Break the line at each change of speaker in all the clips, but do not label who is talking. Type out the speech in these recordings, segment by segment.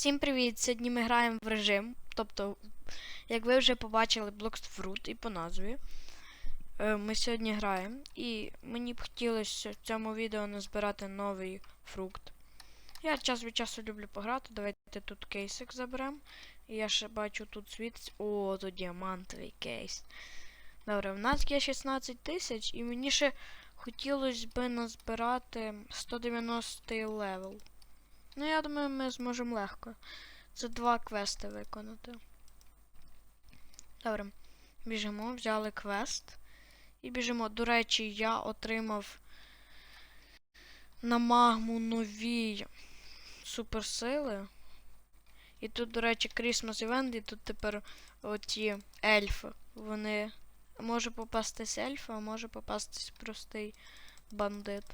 Всім привіт! Сьогодні ми граємо в режим. Тобто, як ви вже побачили, Blocks Fruit і по назві. Е, Ми сьогодні граємо. І мені б хотілося в цьому відео назбирати новий фрукт. Я час від часу люблю пограти. Давайте тут кейсик заберемо. І я ще бачу тут світ. О, то діамантовий кейс. Добре, в нас є 16 тисяч, і мені ще хотілося би назбирати 190 левел. Ну, я думаю, ми зможемо легко. Це два квести виконати. Добре. Біжимо, взяли квест. І біжимо. До речі, я отримав на магму нові суперсили. І тут, до речі, Christmas Event, і тут тепер оті ельфи. Вони. Може попастись ельфа, а може попастись простий бандит.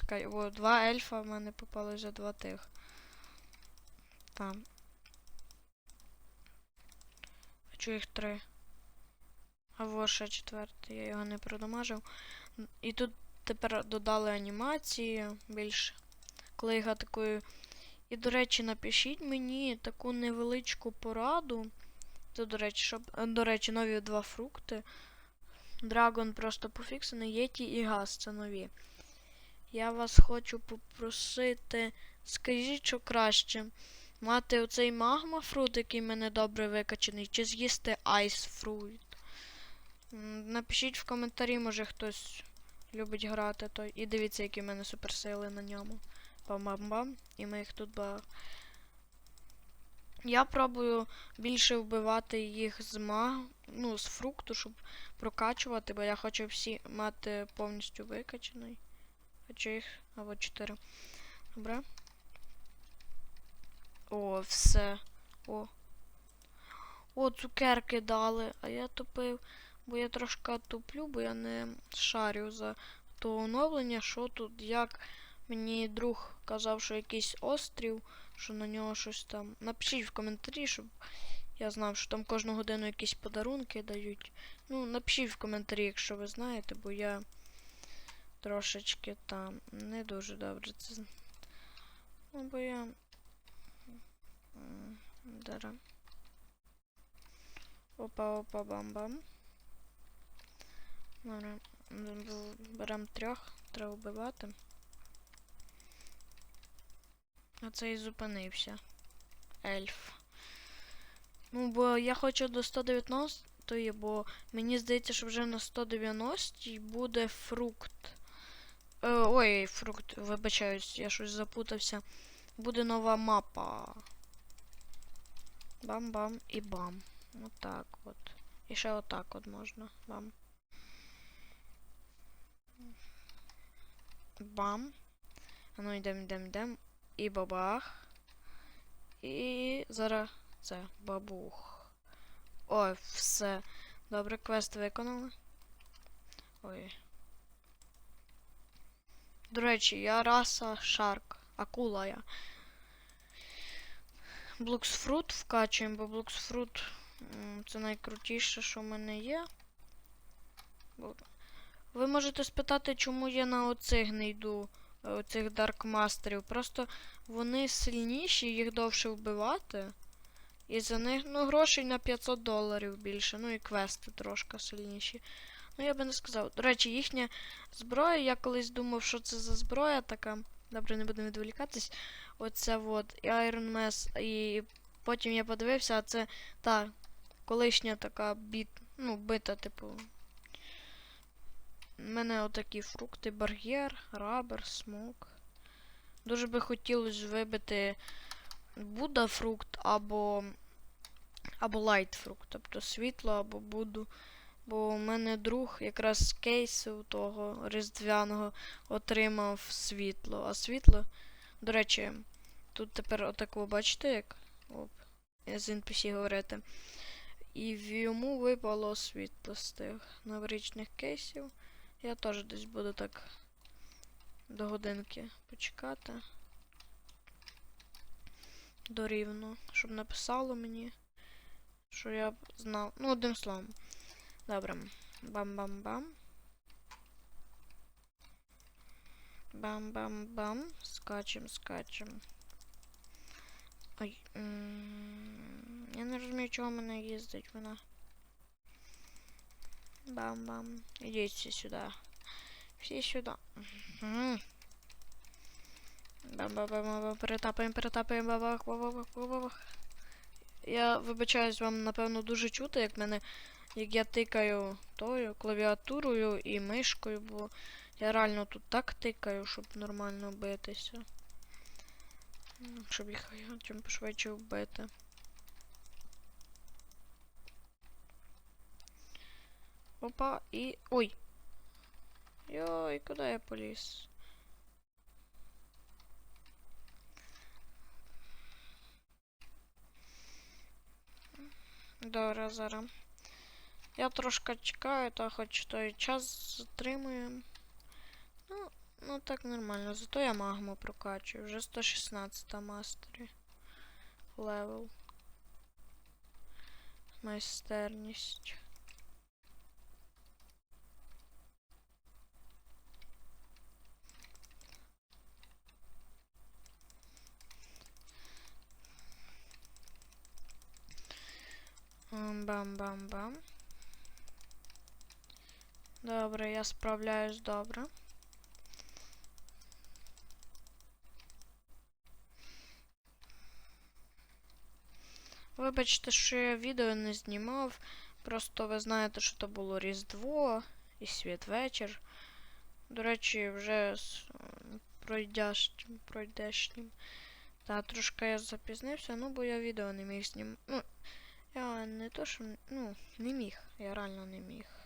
Скай... О, два ельфа в мене попали вже два тих. Там. Хочу їх три. А во ще четвертий, я його не продамажив. І тут тепер додали анімації більше. Коли їх атакую. І, до речі, напишіть мені таку невеличку пораду. Тут, до речі, щоб. До речі, нові два фрукти. Драгон просто пофіксений, Єті і газ це нові. Я вас хочу попросити, скажіть, що краще. Мати оцей магма фрут, який в мене добре викачаний, чи з'їсти айс фрут. М, Напишіть в коментарі, може хтось любить грати той. І дивіться, які в мене суперсили на ньому. Бам-бам-бам. І ми їх тут ба. Я пробую більше вбивати їх з маг... ну, з фрукту, щоб прокачувати, бо я хочу всі мати повністю викачаний. Хочу їх. Або 4. Добре. О, все. О. О, цукерки дали. А я тупив. Бо я трошки туплю, бо я не шарю за то оновлення, що тут, як мені друг казав, що якийсь острів, що на нього щось там. Напишіть в коментарі, щоб я знав, що там кожну годину якісь подарунки дають. Ну, напишіть в коментарі, якщо ви знаєте, бо я трошечки там не дуже добре це. Ну, бо я. Дара. Опа, опа, бам-бам. Добре. Берем трьох, треба вбивати. А цей зупинився. Ельф. Ну, бо я хочу до 119, бо мені здається, що вже на 190 буде фрукт. Е, ой, фрукт, вибачаюсь, я щось запутався. Буде нова мапа. Бам-бам і бам. Отак от. І ще отак от можна. Бам. Бам. А ну йдем, йдем, йдем. І бабах. І зараз це бабух. Ой, все. Добре, квест виконали. Ой. До речі, я раса Шарк. Акула я. Блоксфрут вкачуємо, бо Блоксфрут це найкрутіше, що в мене є. Ви можете спитати, чому я на оцих не йду, е, оцих Даркмастерів. Просто вони сильніші, їх довше вбивати. І за них, ну, грошей на 500 доларів більше. Ну і квести трошки сильніші. Ну, я би не сказав. До речі, їхня зброя, я колись думав, що це за зброя така. Добре, не будемо відволікатись. Оце от і Iron Mass, і потім я подивився, а це та колишня така біт, ну, бита, типу. У мене отакі фрукти, бар'єр, рабер, смок. Дуже би хотілося вибити Будда фрукт або або лайт фрукт, тобто світло або Будду. Бо у мене друг якраз з кейсу того різдвяного отримав світло. А світло, до речі, тут тепер отако, бачите, як Оп, з NPC говорити. І в- йому випало світло з тих новорічних кейсів. Я теж десь буду так до годинки почекати. Дорівно, щоб написало мені, що я знав. Ну, одним словом. Добре. Бам-бам-бам. Бам-бам-бам. Скачем, скачем. Ой. Я не розумію, чого в мене їздить вона. Бам-бам. Ідіть всі сюди. Всі сюди. Бам-бам-бам-бам. Перетапаємо, перетапаємо, бабах, бабах, бабах. Я вибачаюсь, вам напевно дуже чути, як мене. Як я тикаю тою клавіатурою і мишкою, бо я реально тут так тикаю, щоб нормально битися. Щоб їх чим швидше вбити. Опа, і. Ой! Йой, куди я поліз? Добре, зараз. Я трошки чекаю, та хоч той час затримуємо. Ну, ну так нормально. Зато я магму прокачую. Вже 116 мастері. Левел. Майстерність. Бам-бам-бам. Добре, я справляюсь добре. Вибачте, що я відео не знімав. Просто ви знаєте, що то було Різдво і святвечір. До речі, вже з м, пройдящим, пройдешнім. Та трошки я запізнився, ну бо я відео не міг знімати. Ну, я не то, що. Ну, не міг. Я реально не міг.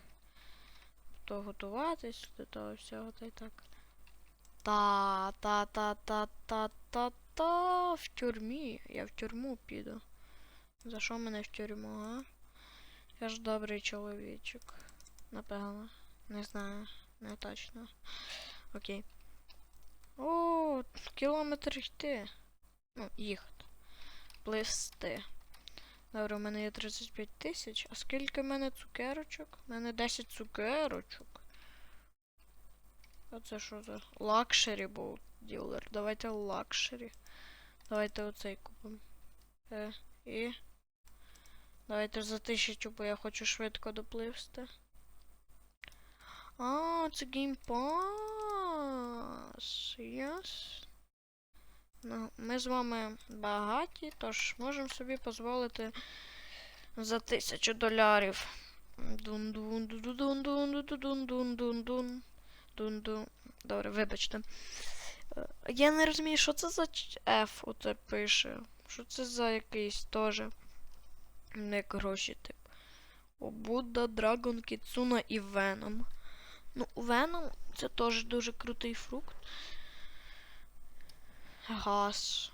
То готуватись до того всього та й так. Та, та, та, та, та, та, та, в тюрмі. Я в тюрму піду. За що мене в тюрму, а? Я ж добрий чоловічок. Напевно. Не знаю. Не точно. Окей. О, кілометр йти. Ну, їхати. Плисти. Добре, у мене є 35 тисяч. А скільки в мене цукерочок? У мене 10 цукерочок. А це що за лакшері був ділер? Давайте лакшері. Давайте оцей купимо. Е, і. Давайте за тисячу, бо я хочу швидко допливсти. А, це геймпас. Яс. Ну, ми з вами багаті, тож можемо собі дозволити за тисячу долярів. Добре, вибачте. Е, Я не розумію, що це за F оце пише. Що це за якийсь теж. Не гроші, тип. О, Будда, Драгон, Кіцуна і Веном. Ну, Веном це теж дуже крутий фрукт. Газ.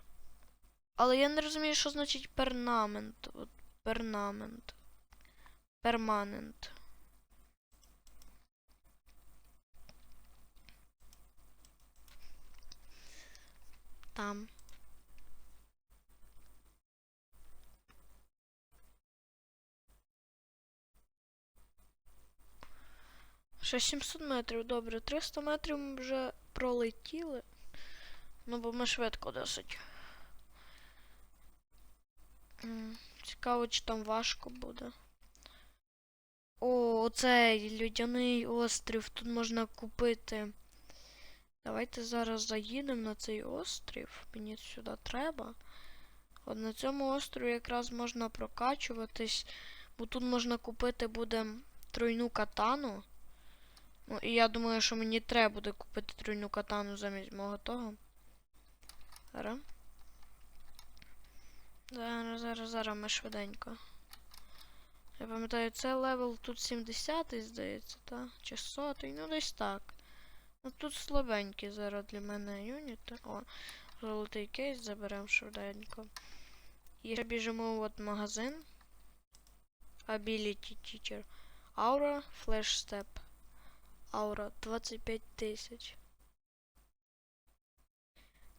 Але я не розумію, що значить пернамент. От пернамент. Перманент. Там. Ще 700 метрів, добре. 300 метрів ми вже пролетіли. Ну, бо ми швидко досить. Цікаво, чи там важко буде. О, оцей людяний острів. Тут можна купити. Давайте зараз заїдемо на цей острів. Мені сюди треба. От на цьому острові якраз можна прокачуватись. Бо тут можна купити буде тройну катану. Ну, і я думаю, що мені треба буде купити тройну катану замість мого того. Зараз. Зараз, зараз, зараз ми швиденько. Я пам'ятаю, це левел тут 70 здається, так? Чи 100, ну десь так. Ну тут слабенькі зараз для мене юніти. О, золотий кейс заберемо швиденько. І ще біжимо от магазин. Ability Teacher. Aura Flash Step. Аура 25 тисяч.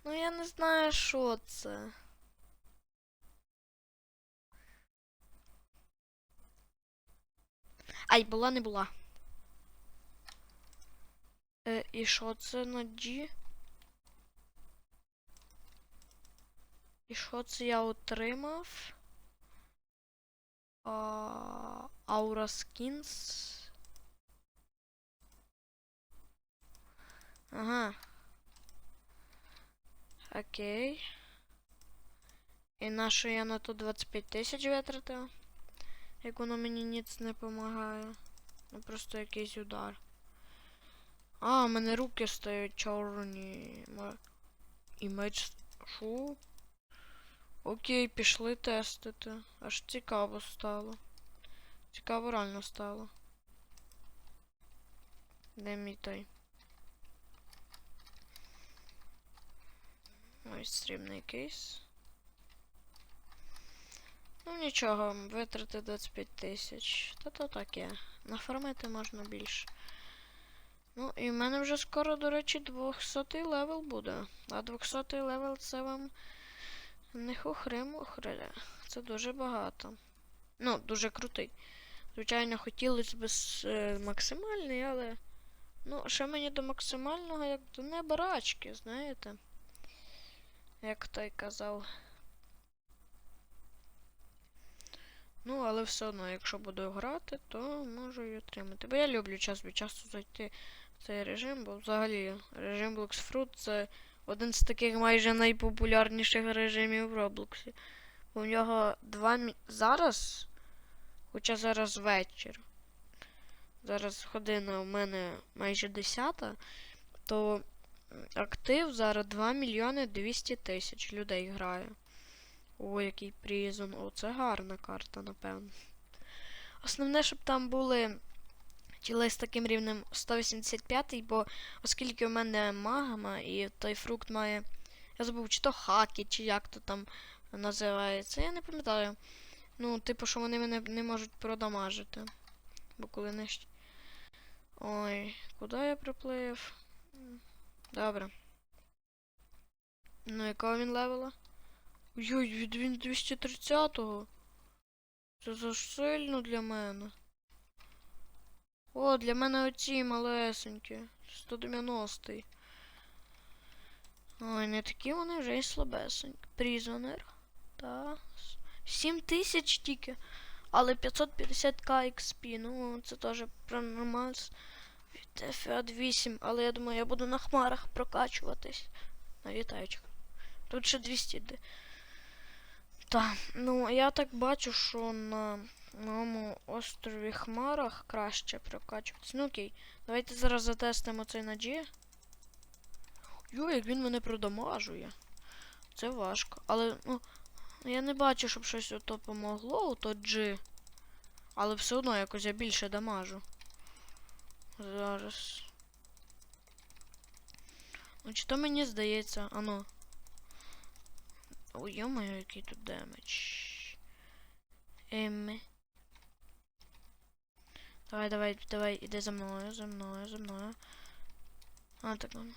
Ну я не знаю, що це. Ай, була, не була. Е, і що це на G? І що це я отримав? А, Aura Skins. Ага. Окей. І на що я на то 25 тисяч витратив? Як воно мені ніц не допомагає. Ну просто якийсь удар. А, у мене руки стають чорні. І меч. Шо? Окей, пішли тестити. Аж цікаво стало. Цікаво реально стало. Де мій той? Ось срібний кейс. Ну нічого, витрати 25 тисяч. Та то таке. Нафармити можна більше. Ну, і в мене вже скоро, до речі, 200 левел буде. А 200 левел це вам не хухри-мухри. Це дуже багато. Ну, дуже крутий. Звичайно, хотілося б е, максимальний, але. Ну, ще мені до максимального, як до небарачки, знаєте. Як той казав. Ну, але все одно, якщо буду грати, то можу і отримати. Бо я люблю час від часу зайти в цей режим, бо взагалі режим Blox Fruit це один з таких майже найпопулярніших режимів в Роблоксі. У нього два мі... зараз, хоча зараз вечір. Зараз година у мене майже 10, то актив зараз 2 мільйони 200 тисяч людей грає. О, який призон. О, це гарна карта, напевно. Основне, щоб там були тіли з таким рівнем 185, бо оскільки у мене магма і той фрукт має. Я забув, чи то хаки, чи як то там називається. Я не пам'ятаю. Ну, типу, що вони мене не можуть продамажити. Бо коли не. Ой, куди я приплив? Добре. Ну, якого він левела? Ой, від він 230-го. Це за сильно для мене. О, для мене оці малесенькі. 190-й. Ой, не такі вони вже й слабесенькі. Призонер. Та. 7 тисяч тільки. Але 550к XP. Ну, це теж прям нормально. FA 8. Але я думаю, я буду на хмарах прокачуватись. На літаючих. Тут ще 200 йде. Так, ну я так бачу, що на моєму острові Хмарах краще прокачуватися. Ну окей, давайте зараз затестимо цей на G. Йой, як він мене продамажує. Це важко. Але, ну, я не бачу, щоб щось ото помогло, ото G. Але все одно якось я більше дамажу. Зараз. Ну, чи то мені здається, ану. Ой, йо-моє, який тут демедж. Ем. Давай, давай, давай, іди за мною, за мною, за мною. А, так ну.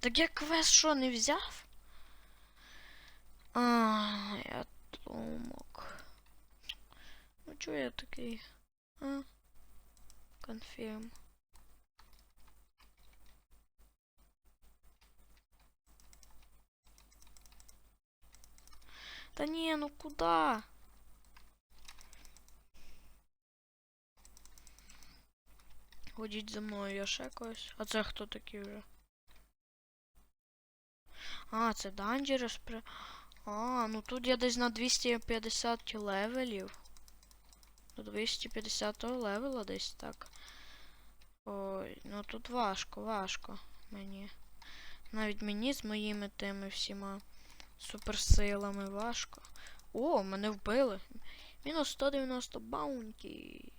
Так я квест що, не взяв? А, я думок. Чого я такий? А? Конфірм. Та ні, ну куда? Ходіть за мною, я ще. А це хто такий вже? А, це Dangerous при. А, ну тут я десь на 250 левелів. До 250 левела десь так. Ой, ну тут важко, важко мені. Навіть мені з моїми тими всіма суперсилами важко. О, мене вбили. Мінус 190 баунті.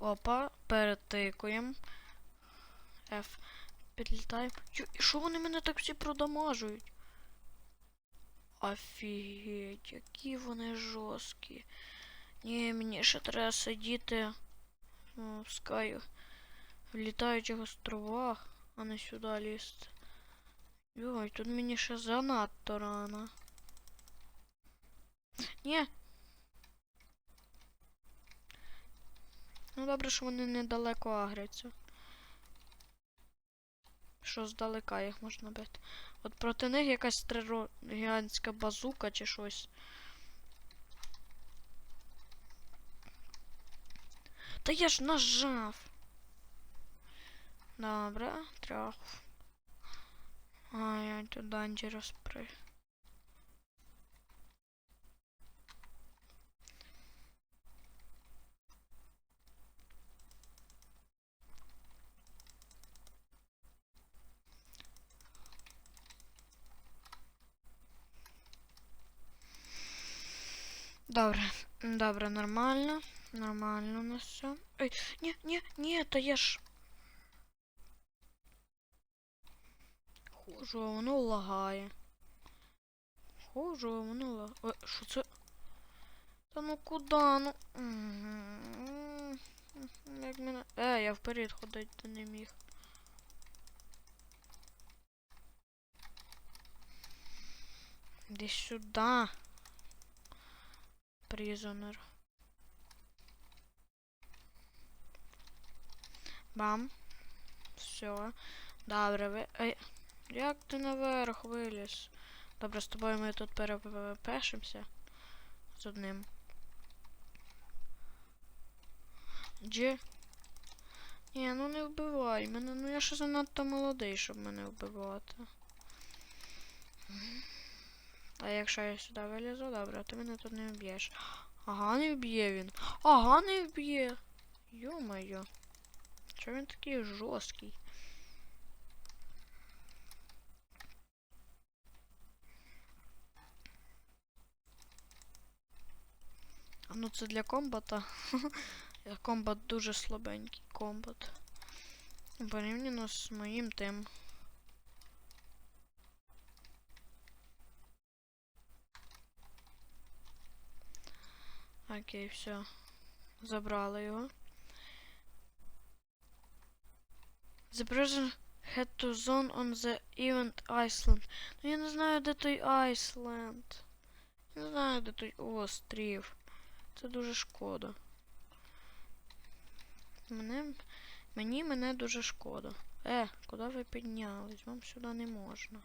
Опа, перетикуємо. F. Підлітаємо. І що вони мене так всі продамажують? Офігеть, які вони жорсткі. Ні, мені ще треба сидіти ну, в скаю в літаючих островах, а не сюди лізти. Йой, тут мені ще занадто рано. Ні. Добре, що вони недалеко агряться. Що здалека їх можна бити. От проти них якась триро... гігантська базука чи щось. Та я ж нажав. Добре, трьох. Ай, я тут Dangerous при. Добре, добре, нормально. Нормально у нас все. Ой, ні, ні, ні, та я ж. А воно лагає. А воно лагає. Ой, що це? Та ну куди? Ну. Як мене. Е, я вперед ходити не міг. Іди сюди. Призонер. Бам. Все. Добре, ви. Ай. Як ти наверх виліз? Добре, з тобою ми тут перепешимося. З одним. Джи. Ні, ну не вбивай мене. Ну я ще занадто молодий, щоб мене вбивати. А якщо я сюди вилізу, добре, ти мене тут не вб'єш. Ага, не вб'є він. Ага, не вб'є. Йо-моє. Чого він такий жорсткий? А ну це для комбата. Комбат дуже слабенький комбат. Порівняно з моїм тим. Окей, все. Забрали його. The person had to zone on the event Iceland. Ну я не знаю, де той Айсленд. Я не знаю, де той острів. Це дуже шкода. Мене. Мені мене дуже шкода. Е, куди ви піднялись? Вам сюди не можна.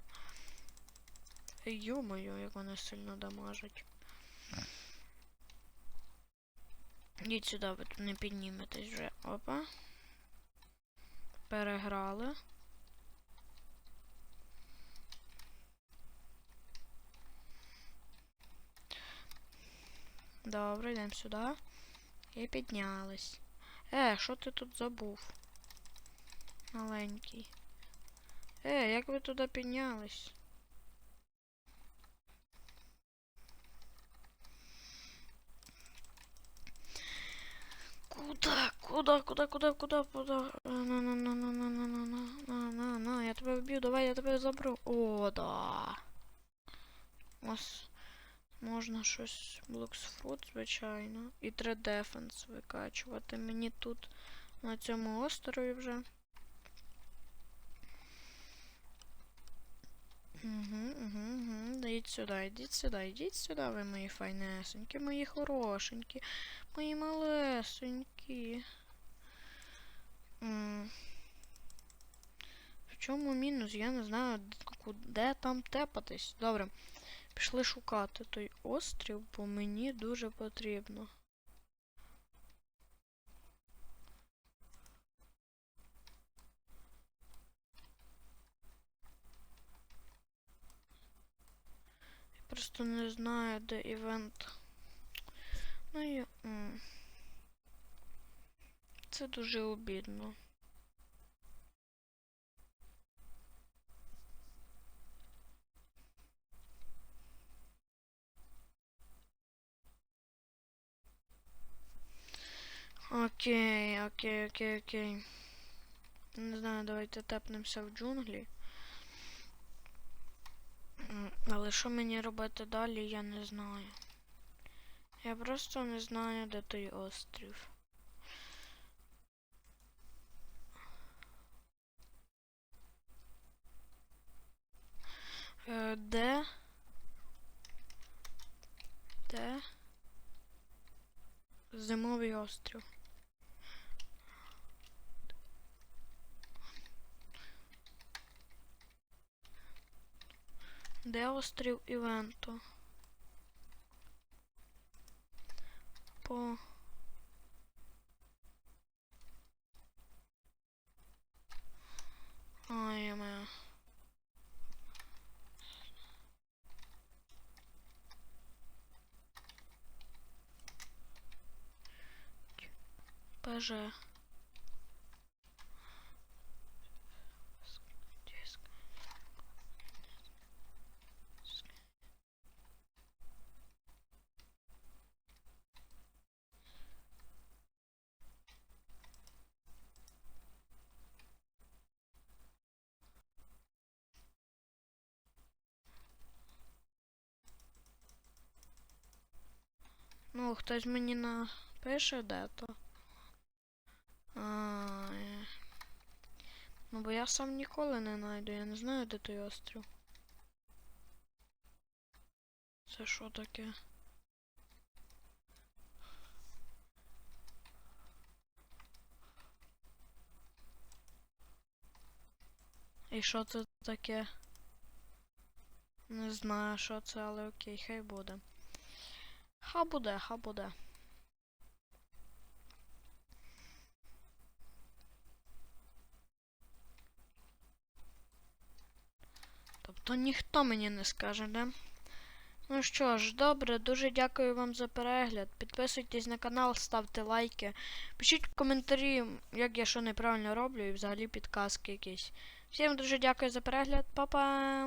Йо-моє, як вони сильно дамажать. Йдіть сюди, ви тут не підніметесь вже. Опа. Переграли. Добре, йдемо сюди. І піднялись. Е, що ти тут забув? Маленький. Е, як ви туди піднялись? Куда? Куда? Куда? Куда? Куда? Куда? На, на, на, на, на, на, на, на, на, на, на, я тебе вб'ю, давай, я тебе заберу. О, да. Ось можна щось Блоксфрут, звичайно. І 3 дефенс викачувати. Мені тут на цьому острові вже. Угу, угу, угу. Йдіть сюди, йдіть сюди, йдіть сюди, ви мої файнесенькі, мої хорошенькі, мої малесенькі. В чому мінус? Я не знаю, де там тепатись. Добре. Пішли шукати той острів, бо мені дуже потрібно. Я просто не знаю, де івент. Ну і. Це дуже обідно. Окей, окей, окей, окей. Не знаю, давайте тепнемося в джунглі. Але що мені робити далі, я не знаю. Я просто не знаю, де той острів. Е, де? Де? Зимовий острів. Де острів Івенту? По. Ой, моя. ПЖ. Хтось мені напише де то. А, е. Ну, бо я сам ніколи не знайду, я не знаю, де той острів. Це що таке? І що це таке? Не знаю, що це, але окей, хай буде. Ха буде, ха буде. Тобто ніхто мені не скаже, да? Ну що ж, добре, дуже дякую вам за перегляд. Підписуйтесь на канал, ставте лайки. Пишіть в коментарі, як я що неправильно роблю, і взагалі підказки якісь. Всім дуже дякую за перегляд, Па-па!